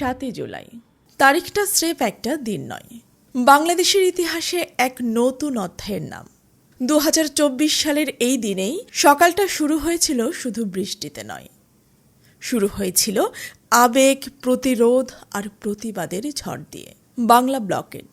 সাতই জুলাই। তারিখটা স্রেফ একটা দিন নয়। বাংলাদেশের ইতিহাসে এক নতুন অধ্যায়ের নাম। দু হাজার চব্বিশ সালের এই দিনেই সকালটা শুরু হয়েছিল শুধু বৃষ্টিতে নয়। শুরু হয়েছিল আবেগ, প্রতিরোধ আর প্রতিবাদের ঝড় দিয়ে। বাংলা ব্লকেড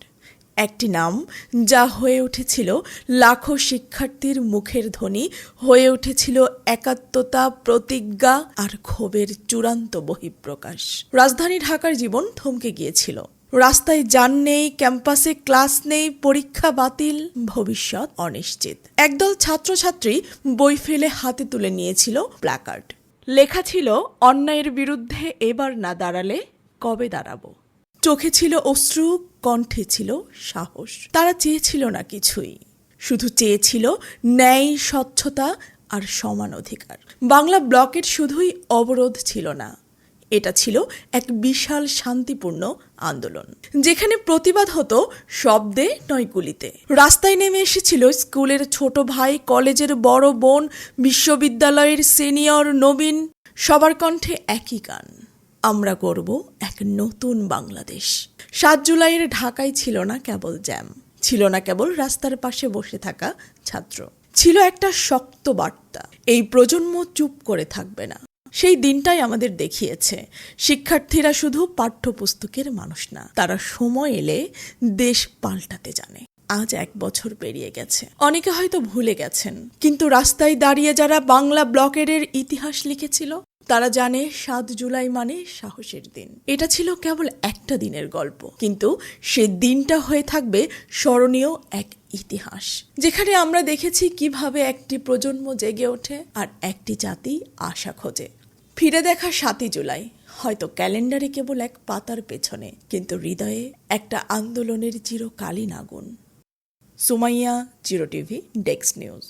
একটি নাম যা হয়ে উঠেছিল লাখো শিক্ষার্থীর মুখের ধ্বনি, হয়ে উঠেছিল একাত্মতা প্রতিজ্ঞা আর ক্ষোভের চূড়ান্ত বহিঃপ্রকাশ। রাজধানী ঢাকার জীবন থমকে গিয়েছিল। রাস্তায় যান নেই, ক্যাম্পাসে ক্লাস নেই, পরীক্ষা বাতিল, ভবিষ্যৎ অনিশ্চিত। একদল ছাত্রছাত্রী বই ফেলে হাতে তুলে নিয়েছিল প্ল্যাকার্ড। লেখা ছিল, অন্যায়ের বিরুদ্ধে এবার না দাঁড়ালে কবে দাঁড়াবো? চোখে ছিল অশ্রু কণ্ঠে ছিল সাহস। তারা চেয়েছিল না কিছুই। শুধু চেয়েছিল ন্যায়, স্বচ্ছতা আর সমান অধিকার। বাংলা ব্লকের শুধুই অবরোধ ছিল না। এটা ছিল এক বিশাল শান্তিপূর্ণ আন্দোলন। যেখানে প্রতিবাদ হতো শব্দে নয় গুলিতে। রাস্তায় নেমে এসেছিল স্কুলের ছোট ভাই, কলেজের বড় বোন, বিশ্ববিদ্যালয়ের সিনিয়র, নবীন। সবার কণ্ঠে একই গান। আমরা করব এক নতুন বাংলাদেশ। সাত জুলাইয়ের ঢাকায় ছিল না কেবল জ্যাম, ছিল না কেবল রাস্তার পাশে বসে থাকা ছাত্র। ছিল একটা শক্ত বার্তা, এই প্রজন্ম চুপ করে থাকবে না। সেই দিনটাই আমাদের দেখিয়েছে, শিক্ষার্থীরা শুধু পাঠ্যপুস্তকের মানুষ না, তারা সময় এলে দেশ পাল্টাতে জানে। আজ এক বছর পেরিয়ে গেছে। অনেকে হয়তো ভুলে গেছেন, কিন্তু রাস্তায় দাঁড়িয়ে যারা বাংলা ব্লকের ইতিহাস লিখেছিল, তারা জানে সাত জুলাই মানে সাহসের দিন। এটা ছিল কেবল একটা দিনের গল্প, কিন্তু সে দিনটা হয়ে থাকবে স্মরণীয় এক ইতিহাস, যেখানে আমরা দেখেছি কীভাবে একটি প্রজন্ম জেগে ওঠে আর একটি জাতি আশা খোঁজে। ফিরে দেখা সাতই জুলাই, হয়তো ক্যালেন্ডারে কেবল এক পাতার পেছনে, কিন্তু হৃদয়ে একটা আন্দোলনের চিরকালীন আগুন। Sumaiya zero TV desk news